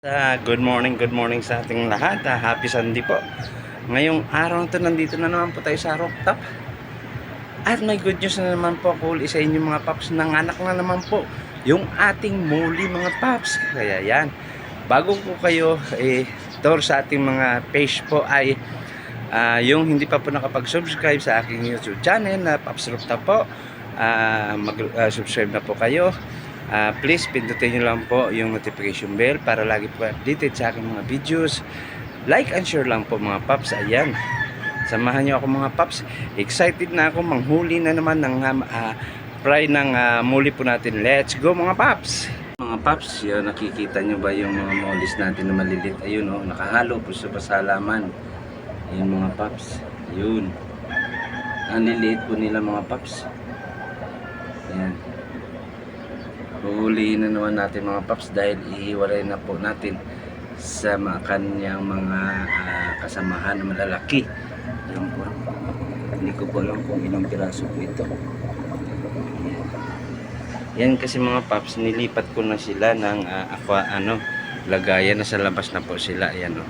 Ah, good morning, good morning sa ating lahat. Ah, happy Sunday po. Ngayong araw na to, nandito na naman po tayo sa rooftop. At may good news na naman po ako sa inyo mga paps. Nanganak na naman po yung ating muli mga paps. Kaya yan. Bago po kayo eh, tour sa ating mga page po ay ah, yung hindi pa po nakapag-subscribe sa aking YouTube channel na Paps Rooftop po. ah, mag-subscribe na po kayo. Ah, please pindutin nyo lang po yung notification bell para lagi po updated sa aking mga videos. Like and share lang po mga paps. Ayan. Samahan nyo ako mga paps. Excited na ako manghuli na naman ng uh, fry ng ah, muli po natin. Let's go mga paps! Mga paps, yun, nakikita nyo ba yung mga molis natin na malilit? Ayun oh, nakahalo po sa pasalaman. Ayun mga paps. Yun. Ang liliit po nila mga paps. Ayan. Huhulihin na naman natin mga paps dahil ihiwalay na po natin sa mga kanyang mga ah, kasamahan na malalaki. Yan po. Hindi ko po alam kung ilang piraso po ito. Yan kasi mga paps, nilipat ko na sila ng ah, aqua, ano, lagayan na sa labas na po sila. Yan o.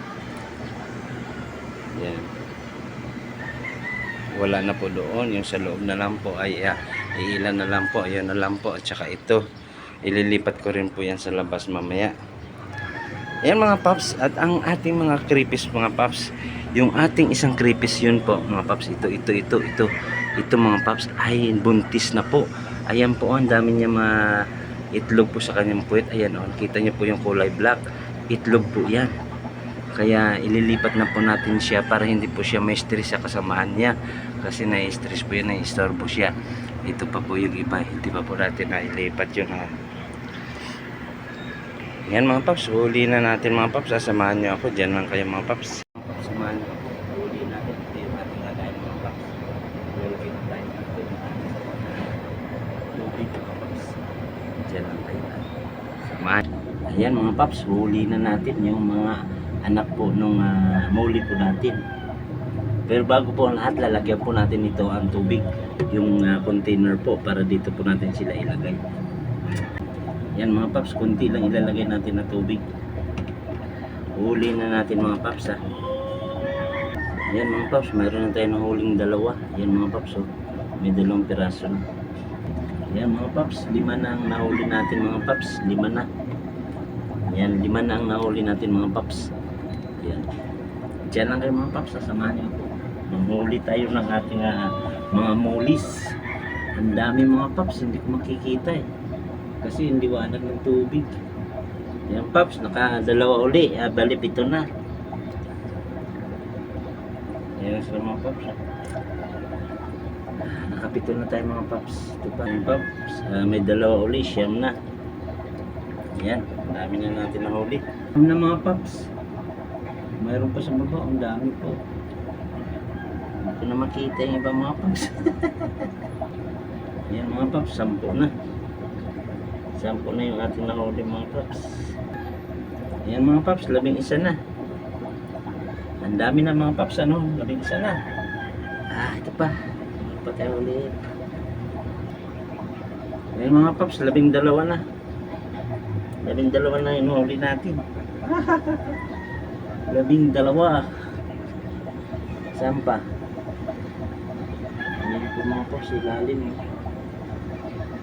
Yan. Wala na po doon. Yung sa loob na lang po ay ah, iilan na lang po. Ayun na lang po. At saka ito ililipat ko rin po yan sa labas mamaya. Yan mga paps at ang ating mga creepies mga paps. Yung ating isang creepies yun po mga paps. Ito ito ito ito. Ito mga paps ay buntis na po. Ayan po ang dami niya ma itlog po sa kanyang puwet. Ayan oh, kita niyo po yung kulay black. Itlog po yan. Kaya ililipat na po natin siya para hindi po siya may stress sa kasamahan niya. Kasi na-stress po yan na-istorbo siya. Ito pa po yung iba. Hindi pa po natin nailipat yun ha yan mga paps, huli na natin mga paps. Sasamahan nyo ako. Diyan lang kayo mga paps. Mga paps, samahan nyo ako. Huli natin. Ito yung ating lagayan mga paps. Lalagay na tayo natin. Huli mga paps. Diyan lang kayo. Samahan. Ayan mga paps, huli na natin yung mga anak po nung uh, muli po natin. Pero bago po ang lahat, lalagyan po natin ito ang tubig. Yung ah, container po para dito po natin sila ilagay. Yan mga paps, kunti lang ilalagay natin na tubig. Huli na natin mga paps ha. Yan mga paps, mayroon na tayo ng huling dalawa. Yan mga paps oh. May dalawang piraso na. Yan mga paps, lima na ang nahuli natin mga paps. Lima na. Yan, lima na ang nahuli natin mga paps. Yan. Diyan lang kayo mga paps, sasamahan niyo ako. Manghuli tayo ng ating ah, mga molis. Ang dami mga paps, hindi ko makikita eh kasi yung liwanag ng tubig. Yan paps nakadalawa uli. Ah, balip ito na. Yan sila mga paps ah. nakapito na tayo mga paps ito pa yung paps ah, may dalawa uli siyam na. Yan ang dami na natin nahuli ang na mga paps mayroon pa sa baba ang dami po. Hindi ko na makita yung ibang mga paps yan mga paps sampo na Sampo na yung ating nahuli mga paps. Ayan mga paps, labing isa na. Ang dami na mga paps, ano? Labing isa na. Ah, ito pa. Ito pa tayo ulit. Ayan mga paps, labing dalawa na. Labing dalawa na yung huli natin. labing dalawa. Saan pa? Ayan po mga paps, ilalim eh.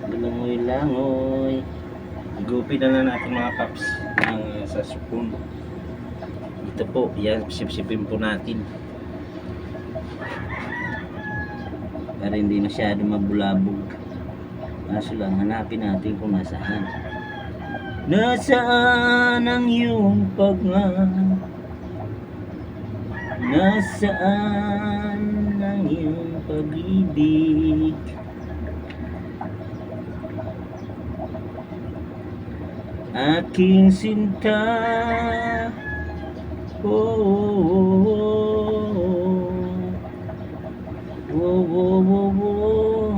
Langoy-langoy. Gupi na na natin mga paps ng uh, sa spoon. Ito po, yan, sip-sipin po natin. Para hindi masyado mabulabog. Kaso lang, hanapin natin kung nasaan. Nasaan ang iyong pagmamahal? Nasaan ang iyong pag-ibig? Aking sinta oh, oh, oh, oh, oh, oh, oh.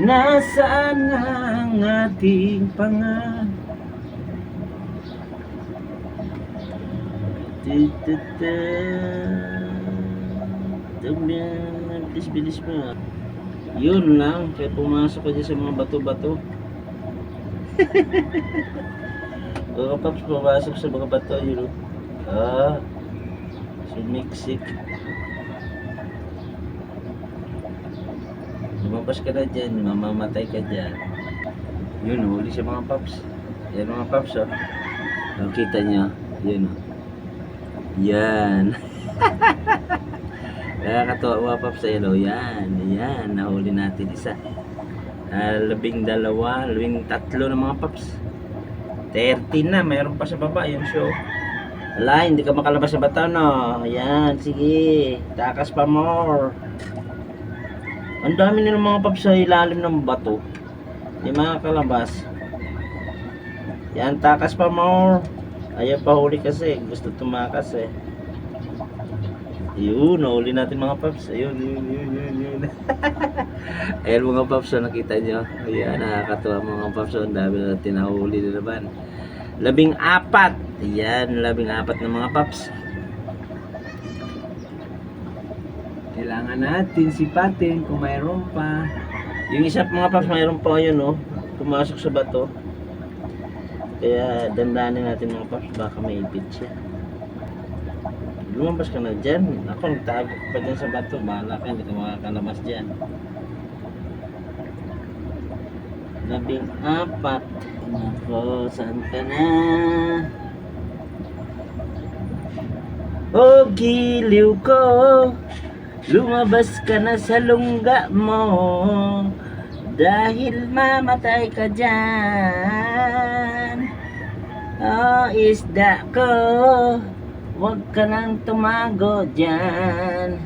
Nasaan ang ating pangarap? Bilis-bilis mo. Yun lang. Kaya pumasok ka dyan sa mga bato-bato. Mga paps, pumasok sa mga bato. Yun. oh. Ah. Sumiksik. Lumabas ka na dyan. Mamamatay ka dyan. Yun, huli sa mga paps. Yan mga paps, oh. Nakita niyo. Yun, oh. Yan. Nakakatawa mga paps, ayun, oh. Yan. Yan. Nahuli natin isa. Ah, labing dalawa, labing tatlo na mga paps. 13 na, mayroon pa sa baba yung show. Ala, hindi ka makalabas sa bato, no? Yan, sige. Takas pa more. Ang dami nilang mga paps sa ilalim ng bato. Hindi makakalabas. Yan, takas pa more. Ayaw pa huli kasi. Gusto tumakas eh. Yun, nahuli natin mga paps. Ayun, yun, yun, yun, yun. Ayan mga paps, oh, nakita nyo. Ayan, nakakatuwa mga paps. oh, Ang dami na natin nahuli na naman. Labing apat. Ayan, labing apat na mga paps. Kailangan natin sipatin kung mayroon pa. Yung isa mga paps, mayroon pa yun, oh. Pumasok sa bato. Kaya dandanin natin mga paps, baka may ipit siya. Lumabas ka na dyan. Ako, nagtago pa dyan sa bato. Bahala ka, hindi ka makakalabas dyan. Labing apat. Nako, saan ka na? O giliw ko, lumabas ka na sa lungga mo dahil mamatay ka dyan. O isda ko, huwag ka nang tumago dyan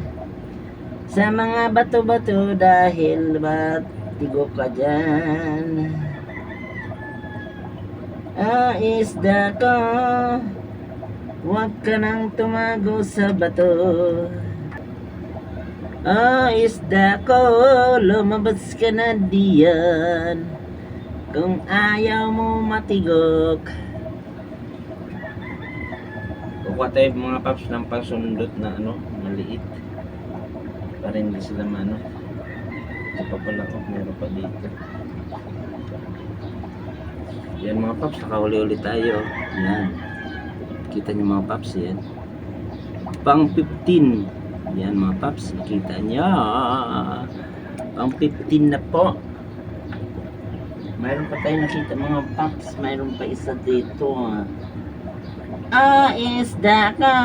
sa mga bato-bato dahil matigo ka dyan. Ah, isda ko, huwag ka nang tumago sa bato. Ah, isda ko, lumabas ka na diyan. Kung ayaw mo matigok. Kukuha tayo mga paps ng pasundot na ano, maliit. Para hindi sila maano. Ito pa pala, oh, meron pa dito. Yan mga paps, nakahuli ulit tayo. Yan. Kita niyo mga paps, yan. Pang 15. Yan mga paps, nakita niyo. Pang 15 na po. Mayroon pa tayo nakita mga paps. Mayroon pa isa dito. ah. Ah, isda ka.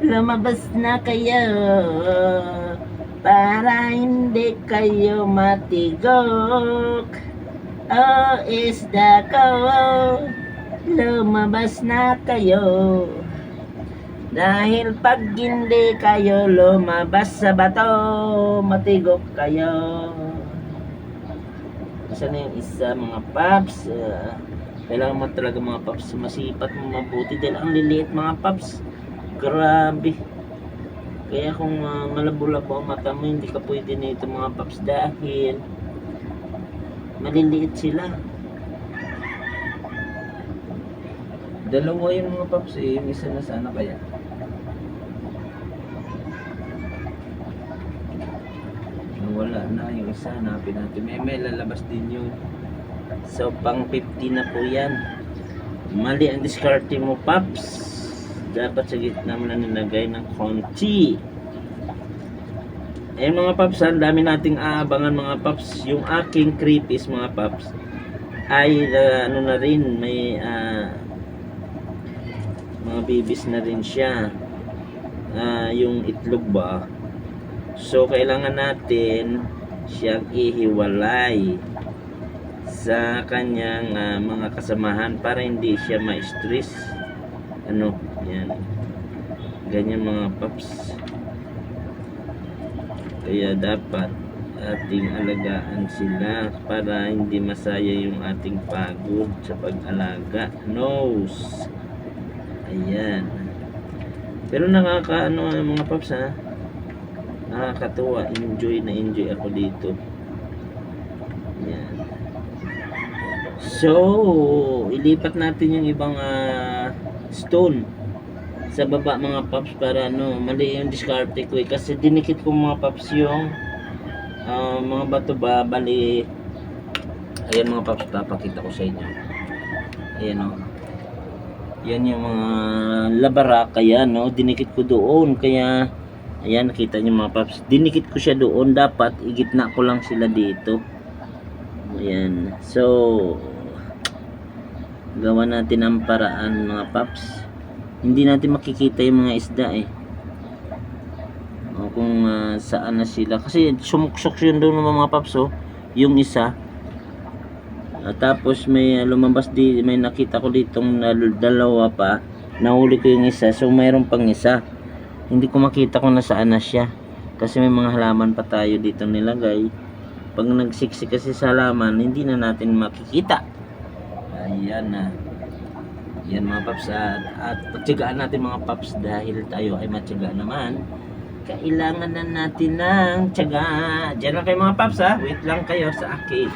Lumabas na kayo. Para hindi kayo matigok. Oh, isda ko. Lumabas na kayo. Dahil pag hindi kayo lumabas sa bato, matigok kayo. Isa na yung isa mga paps. Ah, kailangan mo talaga mga paps masipat mo mabuti dahil ang liliit mga paps. Grabe. Kaya kung uh, malabo-labo ang mata mo, hindi ka pwede nito mga paps dahil maliliit sila. Dalawa yung mga paps eh, yung isa na sana kaya. Wala na yung isa, hanapin natin. Lalabas din yun. So, pang 50 na po yan. Mali ang diskarte mo, Paps. Dapat sa gitna mo na nilagay ng konti. Eh mga Paps, ang dami nating aabangan mga Paps. Yung aking creepies mga Paps ay uh, ano na rin, may ah, mga babies na rin siya. Ah, yung itlog ba? So, kailangan natin siyang ihiwalay sa kanyang ah, mga kasamahan para hindi siya ma-stress. Ano, yan. Ganyan mga paps. Kaya dapat ating alagaan sila para hindi masaya yung ating pagod sa pag-alaga. Nose. Ayan. Pero nakakaano mga paps ha. Nakakatuwa. Enjoy na enjoy ako dito. Yan. So, ilipat natin yung ibang ah, stone sa baba mga paps para ano, mali yung diskarte ko eh. Kasi dinikit ko mga paps yung ah, mga bato ba, bali ayan mga paps, papakita ko sa inyo. Ayan o. Yan yung mga labaraka yan, no? Dinikit ko doon, kaya ayan, nakita niyo mga paps. Dinikit ko siya doon, dapat igitna ko lang sila dito. Ayan. So, gawa natin ang paraan mga paps. Hindi natin makikita yung mga isda eh. O kung ah, saan na sila. Kasi sumuksok yun doon mga paps oh. Yung isa. At tapos may ah, lumabas di may nakita ko ditong dalawa pa. Nahuli ko yung isa so mayroon pang isa. Hindi ko makita kung nasaan na siya. Kasi may mga halaman pa tayo dito nilagay. Pag nagsiksik kasi sa halaman hindi na natin makikita Ayan na. Yan mga paps at, at pagtyagaan natin mga paps dahil tayo ay matyaga naman. Kailangan na natin ng tyaga. Diyan lang kayo mga paps ha. Wait lang kayo sa akin.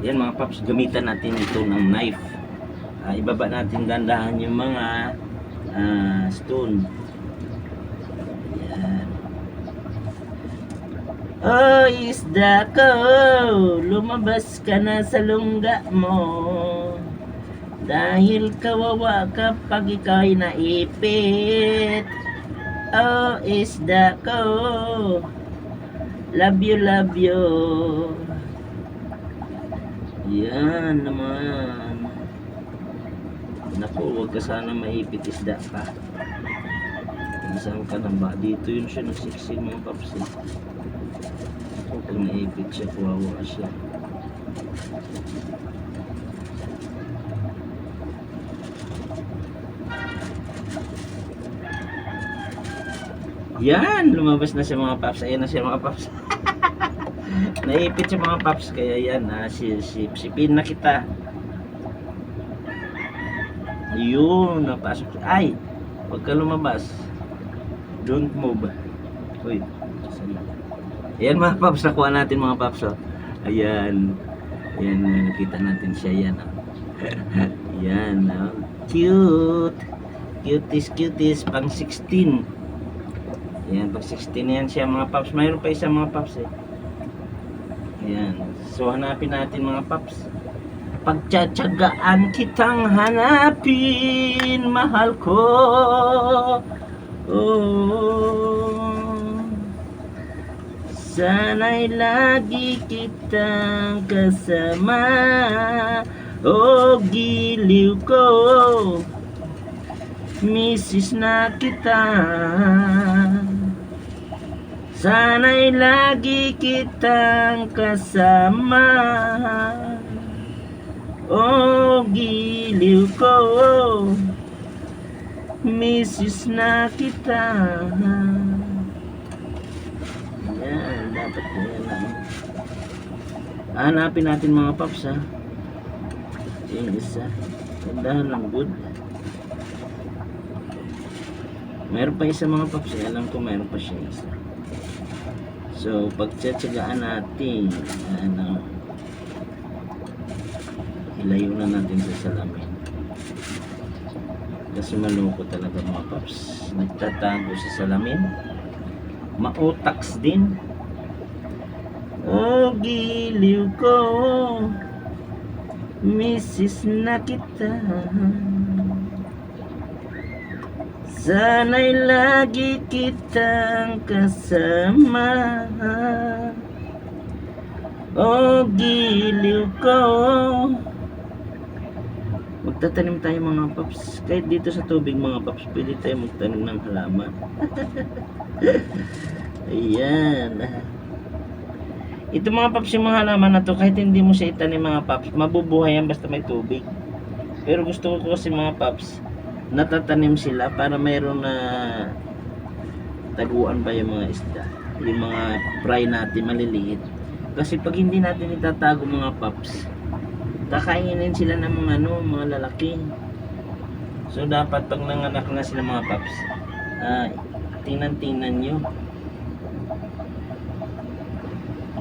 Yan mga paps, gamitan natin ito ng knife. Ah, ibaba natin dandahan yung mga ah, stone. Yan. Oh, isda ko, lumabas ka na sa lungga mo. Dahil kawawa kapag ikaw ay naipit. Oh, isda ko, love you, love you. Yan naman. Naku, huwag ka sana maipit isda pa. Isang ka na ba? Dito yun siya nagsiksing mga paps. Ako, pag naipit siya, kuwawa siya. Yan! Lumabas na siya mga paps. Ayan na siya mga paps. Naipit siya mga paps. Kaya yan, ha, si, si, si Pin na kita. Ayun, napasok siya. Ay, huwag ka lumabas. Don't move. Uy, na? Ayan mga paps, nakuha natin mga paps. Oh. Ayan. Ayan, nakita natin siya. Yan. Oh. Yan. Oh. Cute. Cuties, cuties. Pang 16. Ayan, pag 16 yan siya mga paps. Mayroon pa isa mga paps eh. Ayan. So, hanapin natin mga paps. Pagtsatsagaan kitang hanapin, mahal ko. Oh. Sana'y lagi kitang kasama. Oh, giliw ko. Misis na kita. Sana'y lagi kitang kasama Oh, giliw ko. Misis na kita. Yan, dapat ko yan Hanapin natin mga paps ha. Yung isa. Tandahan lang good. Meron pa isa mga paps eh. Alam ko meron pa siya isa. So, pagtsatsagaan natin, ano, ilayo na natin sa salamin. Kasi maloko talaga mga paps. Nagtatago sa salamin. Mautaks din. Oh, giliw ko. Misis na kita. Sana'y lagi kitang kasama O giliw ko Magtatanim tayo mga paps. Kahit dito sa tubig mga paps Pwede tayo magtanim ng halaman. Ayan. Ito mga paps yung mga halaman na to Kahit hindi mo siya itanim mga paps Mabubuhay yan basta may tubig. Pero gusto ko kasi mga paps natatanim sila para mayroon na taguan pa yung mga isda? Yung mga fry natin maliliit. Kasi pag hindi natin itatago mga paps kakainin sila ng mga ano mga lalaki so dapat pag nanganak na sila mga paps ah, tingnan tingnan nyo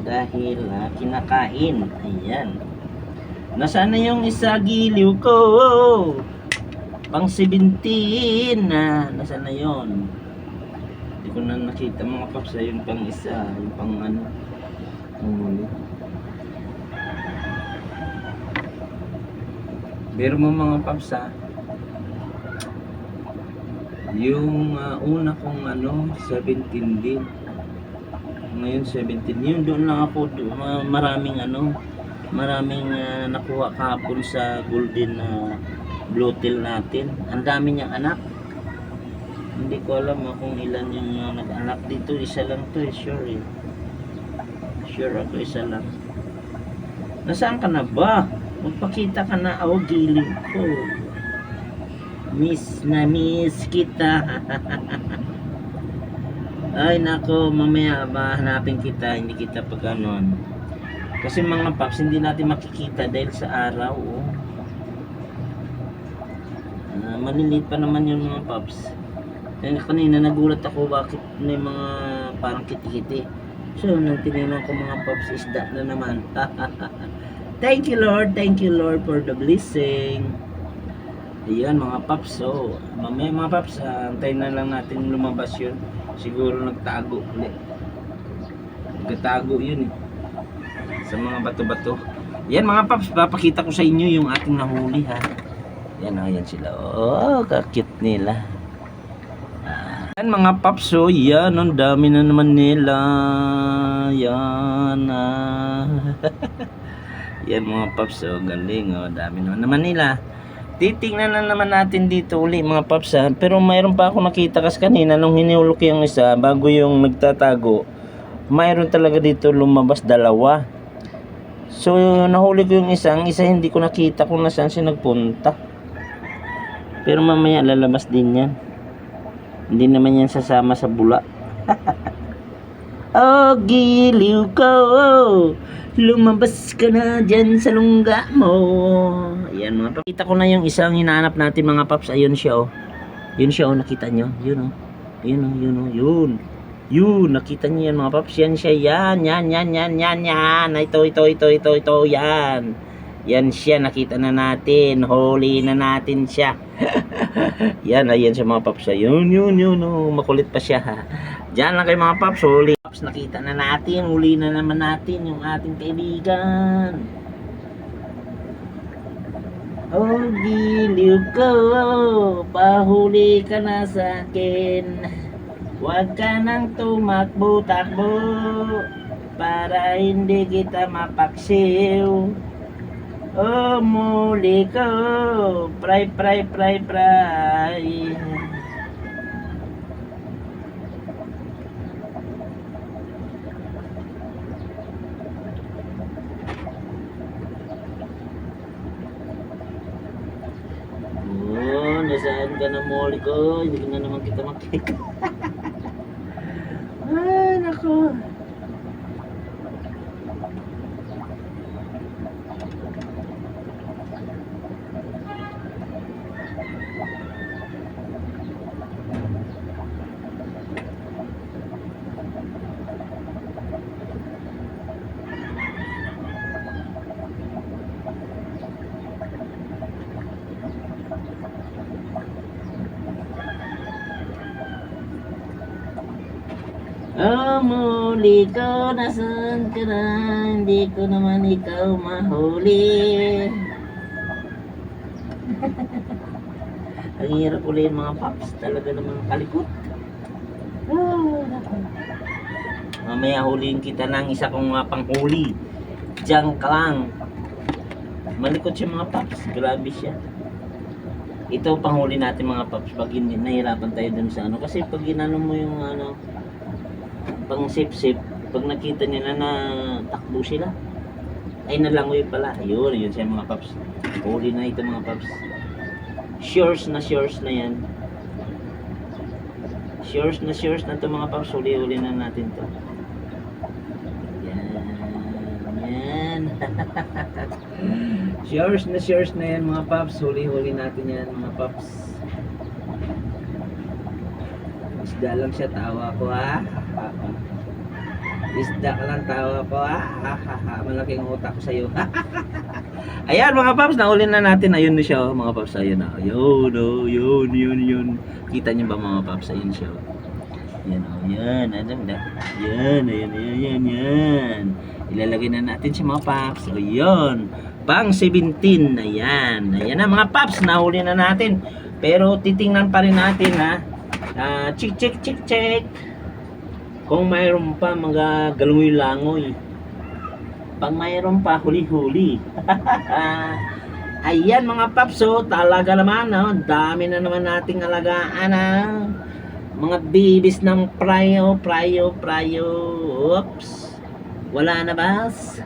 dahil ah, kinakain. Ayan. Nasaan na yung isa giliw ko? Pang 17 na. Nasaan na yon? Hindi ko na nakita mga paps. ah, Yung pang isa. Yung pang ano. Ang huli. Pero mo mga paps ha. Yung ah, una kong ano, 17 din. Ngayon 17. Yun doon lang ako do- ma- maraming ano, maraming ah, nakuha kahapon sa golden na blue tail natin. Ang dami niyang anak. Hindi ko alam ah, kung ilan yung ah, nag-anak dito. Isa lang to eh, sure eh. Sure ako isa lang. Nasaan ka na ba? Magpakita ka na ako gilid ko. Miss na miss kita. Ay nako, mamaya ba hanapin kita, hindi kita pag anon. Kasi mga paps, hindi natin makikita dahil sa araw. Oh. Ah, maliliit pa naman yung mga paps. Kaya kanina nagulat ako bakit may mga parang kiti-kiti. So, nang tinignan ko mga paps, isda na naman. thank you Lord, thank you Lord for the blessing. Ayan mga paps, so mamaya mga paps, ah, antayin na lang natin lumabas yun. Siguro nagtago ulit. Nagtago yun eh. Sa mga bato-bato. Yan mga paps, papakita ko sa inyo yung ating nahuli ha. Yan, ayan sila. Oh, kakit nila. Yan mga paps, so yan, ang dami na naman nila. Yan, ah. yan mga paps, so galing, oh, dami naman naman nila. Titingnan na naman natin dito uli mga paps ha. Pero mayroon pa ako nakita kas kanina nung hinihulok yung isa bago yung nagtatago. Mayroon talaga dito lumabas dalawa. So nahuli ko yung isa, ang isa hindi ko nakita kung nasaan siya nagpunta. Pero mamaya lalabas din yan. Hindi naman yan sasama sa bula. oh, giliw ko. Lumabas ka na dyan sa lungga mo. Ayan mga paps. Kita ko na yung isang hinahanap natin mga paps. Ayun siya oh. Yun siya oh. Nakita nyo? Yun oh. Yun oh. Yun oh. Yun. Yun. Nakita nyo yan mga paps. Yan siya. Yan. Yan. Yan. Yan. Yan. Yan. Ito. Ito. Ito. Ito. Ito. Yan. Yan siya. Nakita na natin. Huli na natin siya. yan. Ayan siya mga paps. Yun. Yun. Yun. Oh. Makulit pa siya. Diyan lang kayo mga paps, huli. Paps, nakita na natin, huli na naman natin yung ating kaibigan. Oh, giliw ko, pahuli ka na sa akin. Huwag ka nang tumakbo-takbo para hindi kita mapaksiw. Oh, muli ko, pray, pray, pray, pray. Nasaan ka na mall ko? Hindi ko na naman kita makita. Ay, nako. Oh, muli ko, nasaan ka na? Hindi ko naman ikaw mahuli. Ang hirap uli yung mga paps. Talaga namang kalikot. Nako. Mamaya huliin kita ng isa kong mga panghuli. Diyan ka lang. Malikot siya mga paps. Grabe siya. Ito panghuli natin mga paps. Pag nahirapan tayo dun sa ano. Kasi pag ginano mo yung ano, pang sip-sip, pag nakita nila na takbo sila, ay nalangoy pala. Ayun, yun siya mga paps. Huli na ito mga paps. Shores na shores na yan. Shores na shores na to mga paps. Huli-huli na natin to. Yan. Yan. shores na shores na yan mga paps. Huli-huli natin yan mga paps. Isda lang siya, tawa ko ha. Isda ka lang tawa ko. Ah, ha, ha. Malaking utak ko sa'yo. Ayan mga paps, nahuli na natin. Ayun na siya oh, mga paps. Ayun na. Ayun, oh, yun, yun, yun. Kita niyo ba mga paps? Ayun siya. oh. Yan, oh, yan. Ano na? Yan, ayan, ayan, yan, yan. Ilalagay na natin siya mga paps. O, yun. Pang 17. Ayan. Ayan na mga paps. Nahuli na natin. Pero titingnan pa rin natin ha. Ah, check, check, check, check. Kung mayroon pa mga galangoy-langoy. Pag mayroon pa, huli-huli. Ayan mga paps, oh, talaga naman, oh, dami na naman nating alagaan, ah. Mga bibis ng prayo, prayo, prayo. Oops. Wala na bas?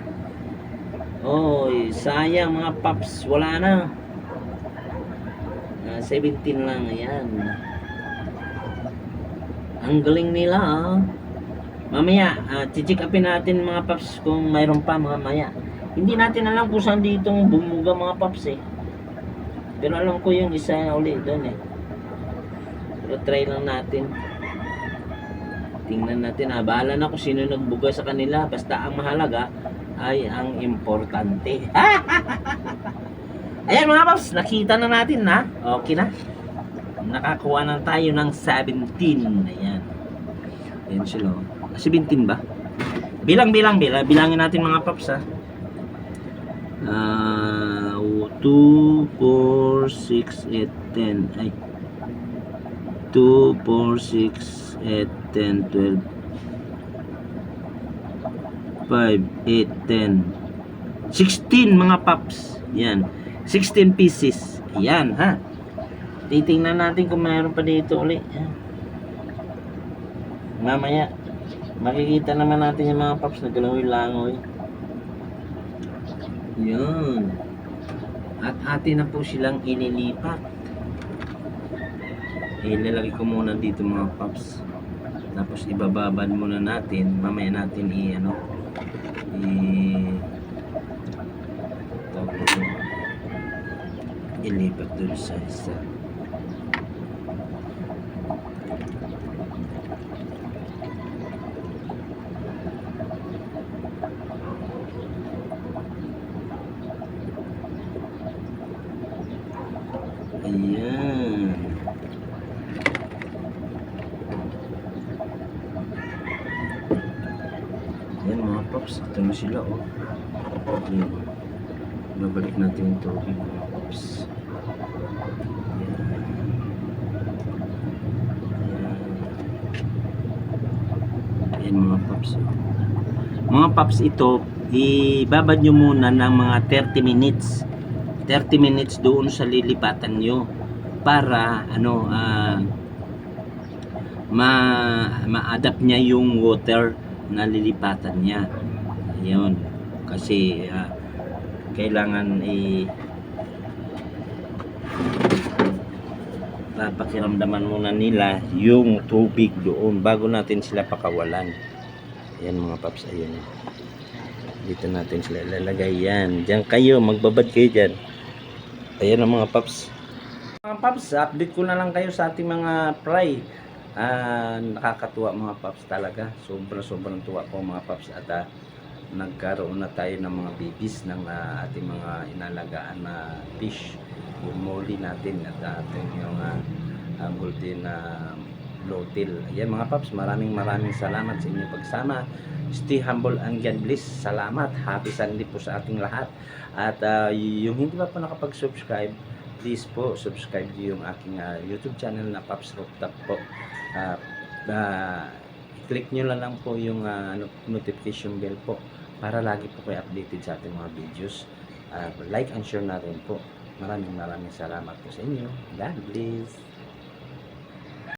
Oy, sayang mga paps, wala na. Ah, 17 lang, ayan. Ang galing nila, ah. Mamaya, uh, check upin natin mga paps kung mayroon pa mamaya. Hindi natin alam kung saan ditong bumuga mga paps eh. Pero alam ko yung isa uli doon eh. Pero try lang natin. Tingnan natin ha. Bahala na kung sino nagbuga sa kanila. Basta ang mahalaga ay ang importante. Ayan mga paps, nakita na natin na. Okay na. Nakakuha na tayo ng 17. Ayan. Ayan sila. Oh. 17 ba? Bilang, bilang, bilang. Bilangin natin mga paps ha. Ah, 2, 4, 6, 8, 10. Ay. 2, 4, 6, 8, 10, 12. 5, 8, 10. 16 mga paps. Yan. 16 pieces. Ayan ha. Titingnan natin kung mayroon pa dito uli. Yan. Mamaya, makikita naman natin yung mga paps na galawi-langoy. Yun. At atin na po silang inilipat. Ilalagay ko muna dito mga paps. Tapos ibababad muna natin. Mamaya natin i ano i ito. ilipat dun sa isa. Ayan. Ayan mga paps, ito na sila oh. Ayan. Babalik natin yung tubig paps. Ayan. Mga paps. Mga paps ito, ibabad nyo muna ng mga 30 minutes. 30 minutes doon sa lilipatan nyo para ano ah ma ma-adapt niya yung water na lilipatan niya. Ayun. Kasi ah, kailangan i papakiramdaman muna nila yung tubig doon bago natin sila pakawalan. Ayan mga paps, ayun. Dito natin sila ilalagay yan. Diyan kayo, magbabad kayo dyan. Ayan ang mga paps. Mga paps, update ko na lang kayo sa ating mga fry. Ah, nakakatuwa mga paps talaga. Sobra sobrang tuwa po mga paps at ah, nagkaroon na tayo ng mga babies ng ah, ating mga inalagaan na fish. Molly natin at ating yung uh, golden na bloatil. Ayan mga paps, maraming maraming salamat sa inyong pagsama. Stay humble and God bless. Salamat. Happy Sunday po sa ating lahat. At ah, yung hindi pa po nakapag-subscribe, please po subscribe yung aking ah, YouTube channel na Paps Rooftop po. Ah, ah, click nyo lang lang po yung ah, no- notification bell po para lagi po kayo updated sa ating mga videos. Ah, like and share na rin po. Maraming maraming salamat po sa inyo. God bless.